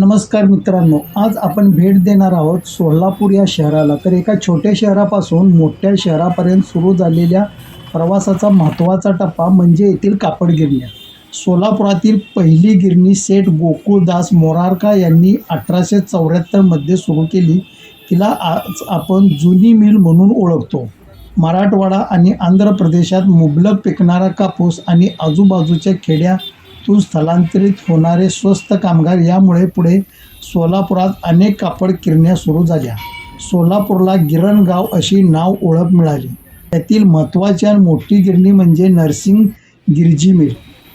नमस्कार मित्रांनो आज आपण भेट देणार आहोत सोलापूर या शहराला. तर एका छोट्या शहरापासून मोठ्या शहरापर्यंत सुरू झालेल्या प्रवासाचा महत्त्वाचा टप्पा म्हणजे येथील कापड गिरण्या. सोलापुरातील पहिली गिरणी सेठ गोकुळदास मोरारका यांनी अठराशे चौऱ्याहत्तरमध्ये सुरू केली. तिला आज आपण जुनी मिल म्हणून ओळखतो. मराठवाडा आणि आंध्र प्रदेशात मुबलक पिकणारा कापूस आणि आजूबाजूच्या खेड्या खेड्यातून स्थलांतरित होणारे स्वस्त कामगार यामुळे पुढे सोलापुरात अनेक कापड किरण्या सुरू झाल्या. सोलापूरला गिरणगाव अशी नाव ओळख मिळाली. त्यातील महत्त्वाची आणि मोठी गिरणी म्हणजे नर्सिंग गिरजी मिल.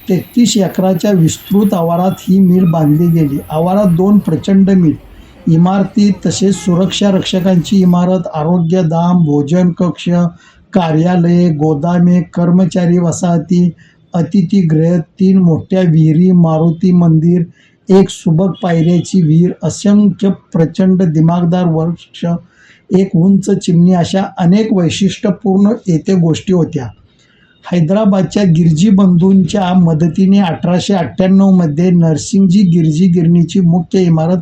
तेहतीस एकराच्या विस्तृत आवारात ही मिल बांधली गेली. आवारात दोन प्रचंड मिल. इमारती तसेच सुरक्षा रक्षकांची इमारत आरोग्यधाम भोजन कक्ष कार्यालये गोदामे कर्मचारी वसाहती अतिथीगृह तीन मोठ्या विहिरी मारुती मंदिर एक सुबक पायऱ्याची विहीर असंख्य प्रचंड दिमागदार वृक्ष एक उंच चिमणी अशा अनेक वैशिष्ट्यपूर्ण येथे गोष्टी होत्या. हैदराबादच्या गिरजी बंधूंच्या मदतीने अठराशे अठ्ठ्याण्णवमध्ये नरसिंगजी गिरजी गिरणीची मुख्य इमारत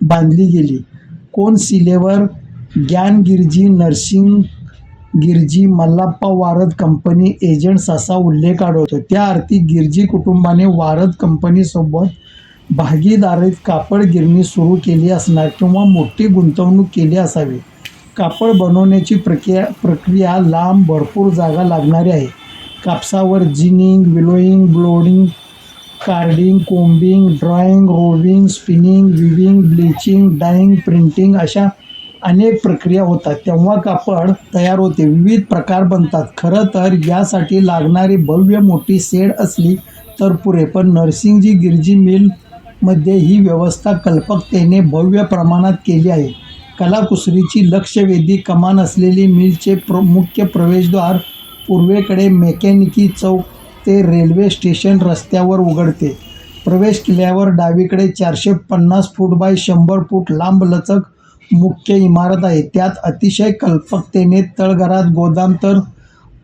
बांधली गेली. कोण सिलेवर? ज्ञान गिरजी नरसिंग गिरजी मल्लाप्पा वारद कंपनी एजंट्स असा उल्लेख आढळतो. त्या अर्थी गिरजी कुटुंबाने वारद कंपनीसोबत भागीदारीत कापड गिरणी सुरू केली असणार किंवा मोठी गुंतवणूक केली असावी. कापड बनवण्याची प्रक्रिया प्रक्रिया लांब भरपूर जागा लागणारी आहे. कापसावर ginning willowing blowing carding combing drawing roving spinning weaving bleaching dyeing printing अशा अनेक प्रक्रिया होतात. तेव्हा कापड तयार होते. विविध प्रकार बनतात. खरं तर यासाठी लागणारी भव्य मोठी सेड असली तर पुरे. पण नरसिंगजी गिरजी मिलमध्ये ही व्यवस्था कल्पकतेने भव्य प्रमाणात केली आहे. कलाकुसरीची लक्षवेधी कमान असलेली मिलचे प्र मुख्य प्रवेशद्वार पूर्वेकडे मेकॅनिकी चौक ते रेल्वे स्टेशन रस्त्यावर उघडते. प्रवेश केल्यावर डावीकडे चारशे पन्नास फूट बाय शंभर फूट लांब लचक मुख्य इमारत आहे. त्यात अतिशय कल्पकतेने तळघरात गोदाम तर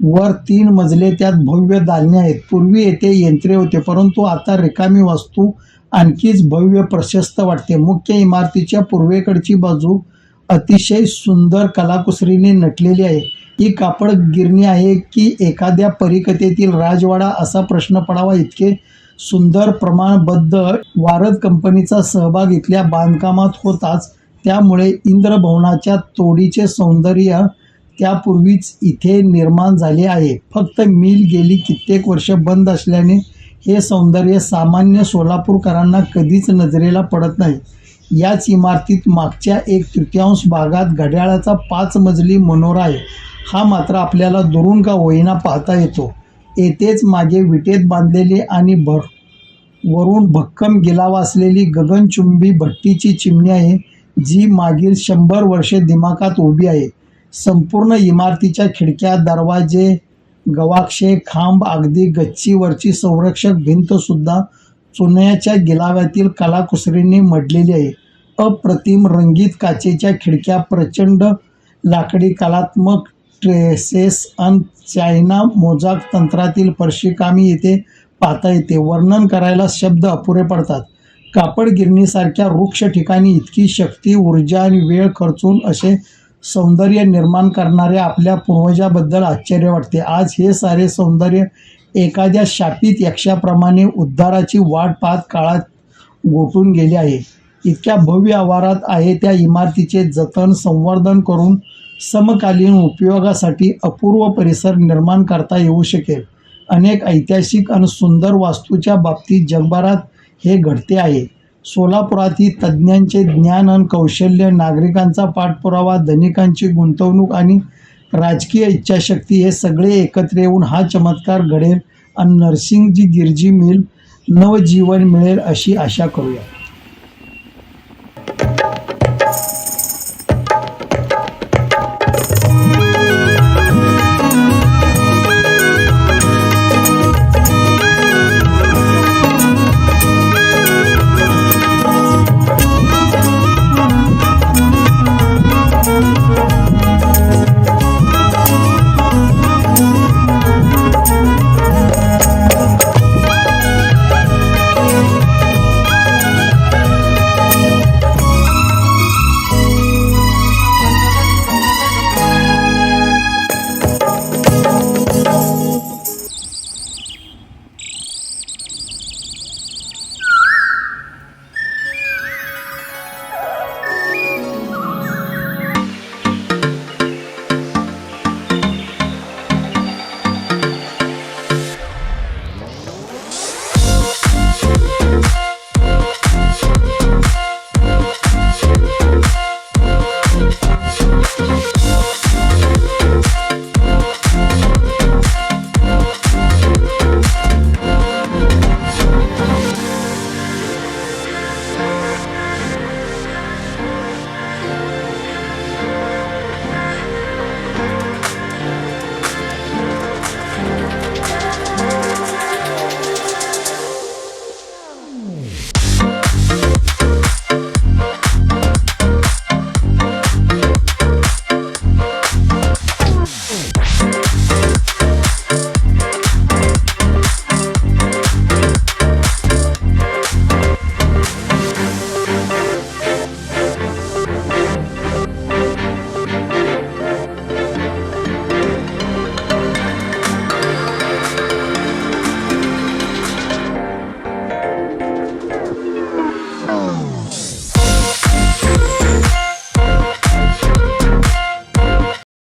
वर तीन मजले त्यात भव्य दालने आहेत. पूर्वी येथे यंत्रे होते परंतु आता रिकामी वास्तू आणखीच भव्य प्रशस्त वाटते. मुख्य इमारतीच्या पूर्वेकडची बाजू अतिशय सुंदर कलाकुसरीने नटलेली आहे. ही कापड गिरणी आहे की एखाद्या परिकथेतील राजवाडा असा प्रश्न पडावा इतके सुंदर प्रमाणबद्ध वारद कंपनीचा सहभाग इथल्या बांधकामात होताच त्यामुळे इंद्रभवनाच्या तोडीचे सौंदर्य त्यापूर्वीच इथे निर्माण झाले आहे. फक्त मिल गेली कित्येक वर्ष बंद असल्याने हे सौंदर्य सामान्य सोलापूरकरांना कधीच नजरेला पडत नाही. याच इमारतीत मागच्या एक तृतीयांश भागात घड्याळाचा पाच मजली मनोरा आहे. हा मात्र आपल्याला दुरून का होईना पाहता येतो. येथेच मागे विटेत बांधलेली आणि भर वरून भक्कम गिलावा असलेली गगनचुंबी भट्टीची चिमणी आहे. जी मागील शंभर वर्षे दिमाखात उभी आहे. संपूर्ण इमारतीच्या खिडक्या दरवाजे गवाक्षे खांब अगदी गच्चीवरची संरक्षक भिंतसुद्धा चुन्याच्या गिलाव्यातील कलाकुसरींनी मढलेली आहे. अप्रतिम रंगीत काचेच्या खिडक्या प्रचंड लाकडी कलात्मक ट्रेसेस अन चायना मोजाक तंत्रातील फरशीकामी येथे पाहता येते. वर्णन करायला शब्द अपुरे पडतात. कापड गिरणीसारख्या वृक्ष ठिकाणी इतकी शक्ती ऊर्जा आणि वेळ खर्चून असे सौंदर्य निर्माण करणाऱ्या आपल्या पूर्वजाबद्दल आश्चर्य वाटते. आज हे सारे सौंदर्य एखाद्या शापित यक्षाप्रमाणे उद्धाराची वाट पाहत काळात गोठून गेले आहे. इतक्या भव्य आवारात आहे त्या इमारतीचे जतन संवर्धन करून समकालीन उपयोगासाठी अपूर्व परिसर निर्माण करता येऊ शकेल. अनेक ऐतिहासिक आणि सुंदर वास्तूच्या बाबतीत जगभरात हे घडते आहे. सोलापुरातील तज्ज्ञांचे ज्ञान आणि कौशल्य नागरिकांचा पाठपुरावा धनिकांची गुंतवणूक आणि राजकीय इच्छाशक्ती हे सगळे एकत्र येऊन हा चमत्कार घडेल आणि नर्सिंगजी गिरजी मिल नवजीवन मिळेल अशी आशा करूया.